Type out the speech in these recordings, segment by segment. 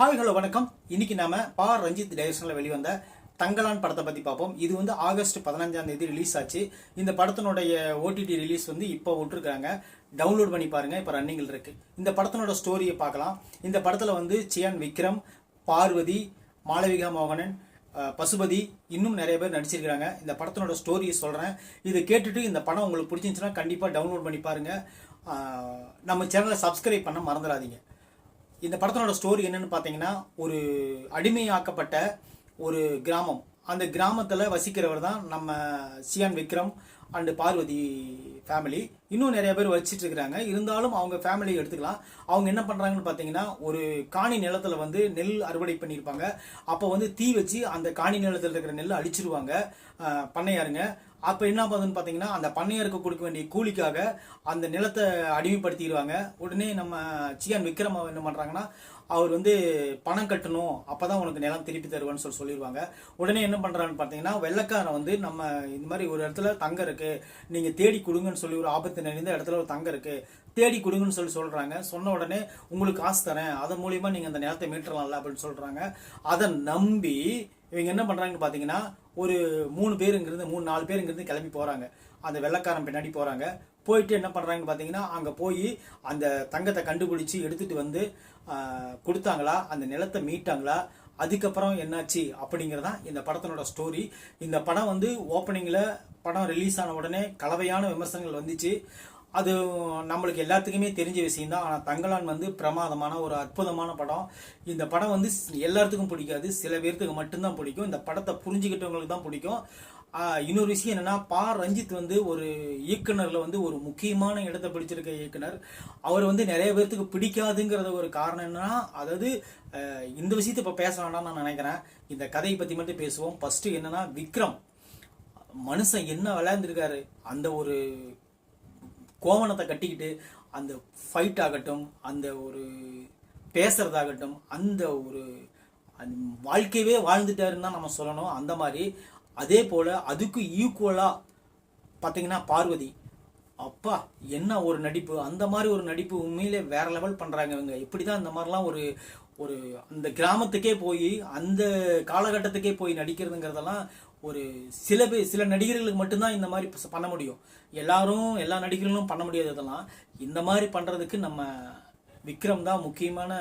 Hi hello வணக்கம். இன்னைக்கு நாம பா. ரஞ்சித் டைரக்ஷனில் வெளிவந்த தங்கலான் படத்தை பற்றி பார்ப்போம். இது வந்து ஆகஸ்ட் பதினஞ்சாம் தேதி ரிலீஸ் ஆச்சு. இந்த படத்தினுடைய ஓடிடி ரிலீஸ் வந்து இப்போ விட்டுருக்காங்க. டவுன்லோட் பண்ணி பாருங்க. இப்போ ரன்னிங்கில் இருக்கு. இந்த படத்தினோட ஸ்டோரியை பார்க்கலாம். இந்த படத்தில் வந்து சியான் விக்ரம் பார்வதி மாளவிகா மோகனன் பசுபதி இன்னும் நிறைய பேர் நடிச்சிருக்கிறாங்க. இந்த படத்தினோட ஸ்டோரியை சொல்கிறேன் இதை கேட்டுட்டு இந்த படம் உங்களுக்கு பிடிச்சிருந்துச்சுன்னா கண்டிப்பாக டவுன்லோட் பண்ணி பாருங்க. நம்ம சேனலை சப்ஸ்கிரைப் பண்ண மறந்துடாதீங்க. இந்த படத்தினோட ஸ்டோரி என்னன்னு பார்த்தீங்கன்னா ஒரு அடிமையாக்கப்பட்ட ஒரு கிராமம். அந்த கிராமத்தில் வசிக்கிறவர் தான் நம்ம சியான் விக்ரம் அண்டு பார்வதி ஃபேமிலி இன்னும் நிறைய பேர் வச்சிட்டு இருக்கிறாங்க. இருந்தாலும் அவங்க ஃபேமிலி எடுத்துக்கலாம். அவங்க என்ன பண்ணுறாங்கன்னு பார்த்தீங்கன்னா ஒரு காணி நிலத்தில் வந்து நெல் அறுவடை பண்ணியிருப்பாங்க அப்போ வந்து தீ வச்சு அந்த காணி நிலத்தில் இருக்கிற நெல் அழிச்சிருவாங்க. பண்ணையாருங்க. அப்போ என்ன பண்ணுதுன்னு பார்த்தீங்கன்னா அந்த பண்ணையாருக்கு கொடுக்க வேண்டிய கூலிக்காக அந்த நிலத்தை அடிமைப்படுத்திடுவாங்க. உடனே நம்ம சியான் விக்ரம் என்ன பண்ணுறாங்கன்னா அவர் வந்து பணம் கட்டணும் அப்பதான் உனக்கு நிலம் திருப்பி தருவான்னு சொல்லி சொல்லிடுவாங்க உடனே என்ன பண்ணுறான்னு பார்த்தீங்கன்னா வெள்ளக்காரன் வந்து நம்ம இந்த மாதிரி ஒரு இடத்துல தங்கம் இருக்கு நீங்கள் தேடி கொடுங்கன்னு சொல்லி ஒரு ஆபத்து நிறைந்த இடத்துல ஒரு தங்கம் இருக்கு தேடி கொடுங்கன்னு சொல்லி சொல்கிறாங்க சொன்ன உடனே உங்களுக்கு காசு தரேன் அதன் மூலியமாக நீங்கள் அந்த நிலத்தை மீட்டரலாம்ல அப்படின்னு சொல்கிறாங்க அதை நம்பி இவங்க என்ன பண்ணுறாங்கன்னு பார்த்தீங்கன்னா ஒரு மூணு பேர் மூணு நாலு பேர் இங்கிருந்து கிளம்பி போகிறாங்க அந்த வெள்ளக்காரன் பின்னாடி போகிறாங்க போயிட்டு என்ன பண்ணுறாங்கன்னு பார்த்தீங்கன்னா அங்கே போய் அந்த தங்கத்தை கண்டுபிடிச்சி எடுத்துகிட்டு வந்து கொடுத்தாங்களா? அந்த நிலத்தை மீட்டாங்களா? அதுக்கப்புறம் என்னாச்சு அப்படிங்கிறதான் இந்த படத்தினோட ஸ்டோரி இந்த படம் வந்து ஓப்பனிங்கில் படம் ரிலீஸ் ஆன உடனே கலவையான விமர்சனங்கள் வந்துச்சு. அது நம்மளுக்கு எல்லாத்துக்குமே தெரிஞ்ச விஷயந்தான் ஆனால் தங்கலான் வந்து பிரமாதமான ஒரு அற்புதமான படம். இந்த படம் வந்து எல்லாத்துக்கும் பிடிக்காது. சில பேர்த்துக்கு மட்டும்தான் பிடிக்கும். இந்த படத்தை புரிஞ்சுக்கிட்டவங்களுக்கு தான் பிடிக்கும். இன்னொரு விஷயம் என்னென்னா பா. ரஞ்சித் வந்து ஒரு இயக்குனரில் வந்து ஒரு முக்கியமான இடத்தை பிடிச்சிருக்க இயக்குனர். அவர் வந்து நிறைய பேர்த்துக்கு பிடிக்காதுங்கிறத ஒரு காரணம் என்னன்னா அதாவது இந்த விஷயத்தை இப்போ பேச வேண்டாம்னு நான் நினைக்கிறேன். இந்த கதையை பற்றி மட்டும் பேசுவோம். ஃபஸ்ட்டு என்னன்னா விக்ரம். மனுஷன் என்ன விளையாண்டுருக்காரு? அந்த ஒரு கோவணத்தை கட்டிக்கிட்டு அந்த ஃபைட் ஆகட்டும் அந்த ஒரு பேசுறதாகட்டும் அந்த ஒரு வாழ்க்கையவே வாழ்ந்துட்டாருன்னு தான் நம்ம சொல்லணும். அந்த மாதிரி அதே போல் அதுக்கு ஈக்குவலாக பார்த்தீங்கன்னா பார்வதி. அப்பா என்ன ஒரு நடிப்பு. அந்த மாதிரி ஒரு நடிப்பு உண்மையிலே வேற லெவல் பண்ணுறாங்க இவங்க. இப்படி தான் இந்த மாதிரிலாம் ஒரு ஒரு அந்த கிராமத்துக்கே போய் அந்த காலகட்டத்துக்கே போய் நடிக்கிறதுங்கிறதெல்லாம் ஒரு சில பேர் சில நடிகர்களுக்கு மட்டும்தான் இந்த மாதிரி பண்ண முடியும். எல்லாரும் எல்லா நடிகர்களும் பண்ண முடியாது இதெல்லாம். இந்த மாதிரி பண்ணுறதுக்கு நம்ம விக்ரம் தான் முக்கியமான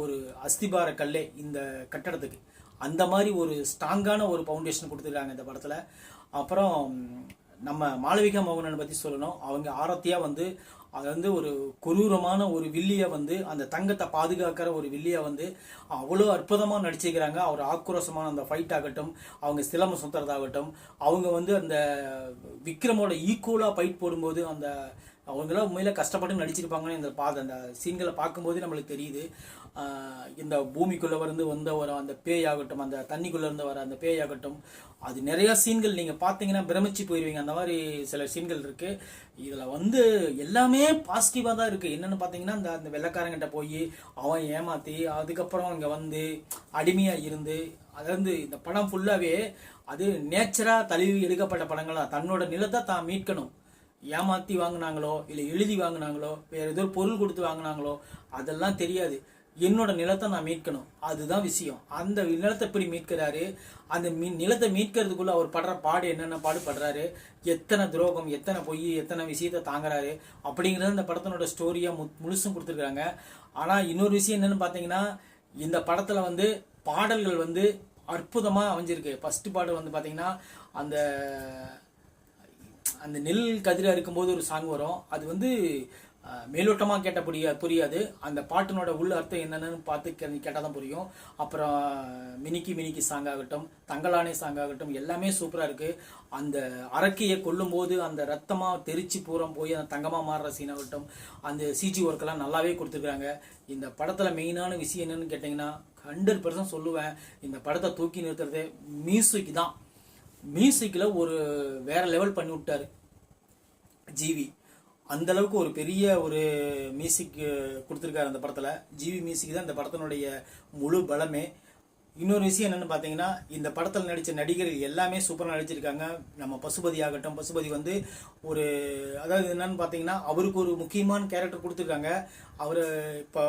ஒரு அஸ்திபார கல்லே இந்த கட்டடத்துக்கு. அந்த மாதிரி ஒரு ஸ்ட்ராங்கான ஒரு ஃபவுண்டேஷன் கொடுத்துருக்காங்க இந்த படத்தில். அப்புறம் நம்ம மாளவிகா மோகனனை பற்றி சொல்லணும். அவங்க ஆரத்தியாக வந்து அது வந்து ஒரு கொரூரமான ஒரு வில்லியை வந்து அந்த தங்கத்தை பாதுகாக்கிற ஒரு வில்லியை வந்து அவ்வளோ அற்புதமாக நடிச்சிருக்கிறாங்க அவர் ஆக்ரோஷமான அந்த ஃபைட் ஆகட்டும் அவங்க சிலம்பம் சுத்துறதாகட்டும் அவங்க வந்து அந்த விக்ரமோட ஈக்குவலாக ஃபைட் போடும்போது அந்த அவங்களாம் உண்மையில கஷ்டப்பட்டு நடிச்சிருப்பாங்கன்னு இந்த பா அந்த சீன்களை பார்க்கும்போது நம்மளுக்கு தெரியுது. இந்த பூமிக்குள்ள வந்து வந்த ஒரு அந்த பேய் ஆகட்டும் அந்த தண்ணிக்குள்ள இருந்து வர அந்த பேய் ஆகட்டும் அது நிறைய சீன்கள் நீங்க பாத்தீங்கன்னா பிரமிச்சு போயிருவீங்க. அந்த மாதிரி சில சீன்கள் இருக்கு. இதுல வந்து எல்லாமே பாசிட்டிவா தான் இருக்கு. என்னன்னு பாத்தீங்கன்னா அந்த அந்த வெள்ளக்காரங்கிட்ட போய் அவன் ஏமாத்தி அதுக்கப்புறம் இங்கே வந்து அடிமையா இருந்து அதாவது இந்த படம் ஃபுல்லாவே அது நேச்சரா தழுவி எடுக்கப்பட்ட படங்களா? தன்னோட நிலத்தை தான் மீட்கணும். ஏமாத்தி வாங்கினாங்களோ இல்லை எழுதி வாங்குனாங்களோ வேற ஏதோ ஒரு பொருள் கொடுத்து வாங்கினாங்களோ அதெல்லாம் தெரியாது. என்னோட நிலத்தை நான் மீட்கணும். அதுதான் விஷயம். அந்த நிலத்தை எப்படி மீட்கிறாரு? அந்த மீ நிலத்தை மீட்கிறதுக்குள்ள அவர் படுற பாடு என்னென்ன பாடு படுறாரு எத்தனை துரோகம் எத்தனை பொய் எத்தனை விஷயத்தை தாங்குறாரு? அப்படிங்கிறது இந்த படத்தினோட ஸ்டோரியா முழுசும் கொடுத்துருக்காங்க. ஆனால் இன்னொரு விஷயம் என்னன்னு பார்த்தீங்கன்னா இந்த படத்தில் வந்து பாடல்கள் வந்து அற்புதமாக அமைஞ்சிருக்கு. ஃபஸ்ட்டு பாடல் வந்து பார்த்தீங்கன்னா அந்த அந்த நெல் கதிராக இருக்கும்போது ஒரு சாங் வரும். அது வந்து மேலோட்டமாக கேட்ட புரியா புரியாது. அந்த பாட்டினோட உள்ள அர்த்தம் என்னென்னு பார்த்து கே- கேட்டாதான் புரியும். அப்புறம் மினிக்கி மினிக்கி சாங் ஆகட்டும் தங்கலானே சாங் ஆகட்டும் எல்லாமே சூப்பராக இருக்குது அந்த அரக்கையை கொல்லும்போது அந்த ரத்தமாக தெரிச்சு பூரம் போய் அந்த தங்கமாக மாறுற சீன் ஆகட்டும் அந்த சிஜி ஒர்க்கெல்லாம் நல்லாவே கொடுத்துருக்காங்க. இந்த படத்தில் மெயினான விஷயம் என்னென்னு கேட்டிங்கன்னா ஹண்ட்ரட் பர்சன்ட் சொல்லுவேன். இந்த படத்தை தூக்கி நிறுத்துறதே மியூசிக் தான். மியூசிக்கில் ஒரு வேற லெவல் பண்ணி விட்டார். ஜிவி அந்த அளவுக்கு ஒரு பெரிய ஒரு மியூசிக் கொடுத்துருக்காரு அந்த படத்தில். ஜிவி மியூசிக் தான் இந்த படத்தினுடைய முழு பலமே. இன்னொரு விஷயம் என்னென்னு பார்த்தீங்கன்னா இந்த படத்தில் நடித்த நடிகர்கள் எல்லாமே சூப்பராக நடிச்சிருக்காங்க. நம்ம பசுபதி ஆகட்டும் பசுபதி வந்து ஒரு அதாவது என்னன்னு பார்த்தீங்கன்னா அவருக்கு ஒரு முக்கியமான கேரக்டர் கொடுத்துருக்காங்க. அவர் இப்போ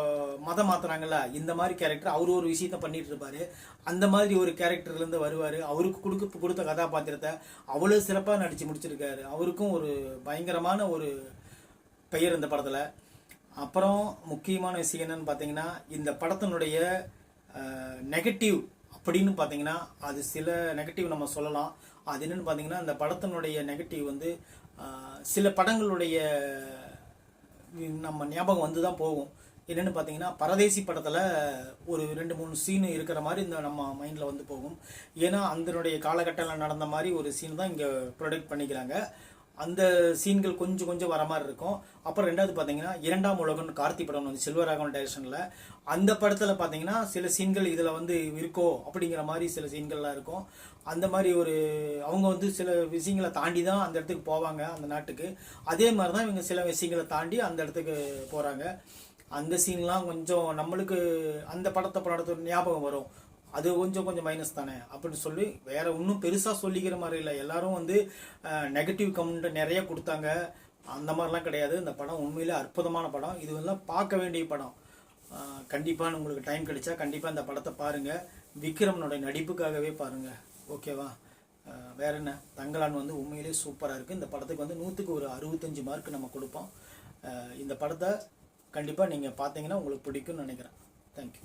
மதம் மாற்றுறாங்கல்ல இந்த மாதிரி கேரக்டர் அவர் ஒரு விஷயத்த பண்ணிட்டு இருப்பார். அந்த மாதிரி ஒரு கேரக்டர்லேருந்து வருவார். அவருக்கு கொடுக்க கொடுத்த கதாபாத்திரத்தை அவ்வளோ சிறப்பாக நடித்து முடிச்சிருக்காரு. அவருக்கும் ஒரு பயங்கரமான ஒரு பெயர் இந்த படத்தில். அப்புறம் முக்கியமான விஷயம் என்னன்னு பார்த்தீங்கன்னா இந்த படத்தினுடைய நெகட்டிவ் அப்படின்னு பார்த்தீங்கன்னா அது சில நெகட்டிவ் நம்ம சொல்லலாம். அது என்னன்னு பார்த்தீங்கன்னா இந்த படத்தினுடைய நெகட்டிவ் வந்து சில படங்களுடைய நம்ம ஞாபகம் வந்து தான் போகும். என்னென்னு பார்த்தீங்கன்னா பரதேசி படத்தில் ஒரு ரெண்டு மூணு சீன் இருக்கிற மாதிரி இந்த நம்ம மைண்டில் வந்து போகும். ஏன்னா அதனுடைய காலகட்டத்தில் நடந்த மாதிரி ஒரு சீன் தான் இங்கே ப்ரொடக்ட் பண்ணிக்கிறாங்க. அந்த சீன்கள் கொஞ்சம் கொஞ்சம் வர மாதிரி இருக்கும். அப்புறம் ரெண்டாவது பார்த்தீங்கன்னா இரண்டாம் உலகம் கார்த்தி படம் வந்து செல்வராகவன் டைரக்ஷனில் அந்த படத்தில் பார்த்தீங்கன்னா சில சீன்கள் இதில் வந்து இருக்கோ அப்படிங்கிற மாதிரி சில சீன்கள்லாம் இருக்கும். அந்த மாதிரி ஒரு அவங்க வந்து சில விஷயங்களை தாண்டி தான் அந்த இடத்துக்கு போவாங்க அந்த நாட்டுக்கு. அதே மாதிரி தான் இவங்க சில விஷயங்களை தாண்டி அந்த இடத்துக்கு போகிறாங்க அந்த சீன்லாம் கொஞ்சம் நம்மளுக்கு அந்த படத்தை படத்தோட ஞாபகம் வரும். அது கொஞ்சம் கொஞ்சம் மைனஸ் தானே? அப்படின்னு சொல்லி வேற ஒன்றும் பெருசாக சொல்லிக்கிற மாதிரி இல்லை. எல்லாரும் வந்து நெகட்டிவ் கமெண்ட் நிறைய கொடுத்தாங்க. அந்த மாதிரிலாம் கிடையாது. இந்த படம் உண்மையிலே அற்புதமான படம். இது வந்து பார்க்க வேண்டிய படம். கண்டிப்பாக உங்களுக்கு டைம் கிடைச்சா கண்டிப்பாக இந்த படத்தை பாருங்கள் விக்ரமனுடைய நடிப்புக்காகவே பாருங்கள் ஓகேவா வேற என்ன? தங்கலான் வந்து உண்மையிலே சூப்பராக இருக்குது இந்த படத்துக்கு வந்து நூற்றுக்கு ஒரு அறுபத்தஞ்சு மார்க் நம்ம கொடுப்போம். இந்த படத்தை கண்டிப்பாக நீங்கள் பார்த்தீங்கன்னா உங்களுக்கு பிடிக்கும்னு நினைக்கிறேன். தேங்க்யூ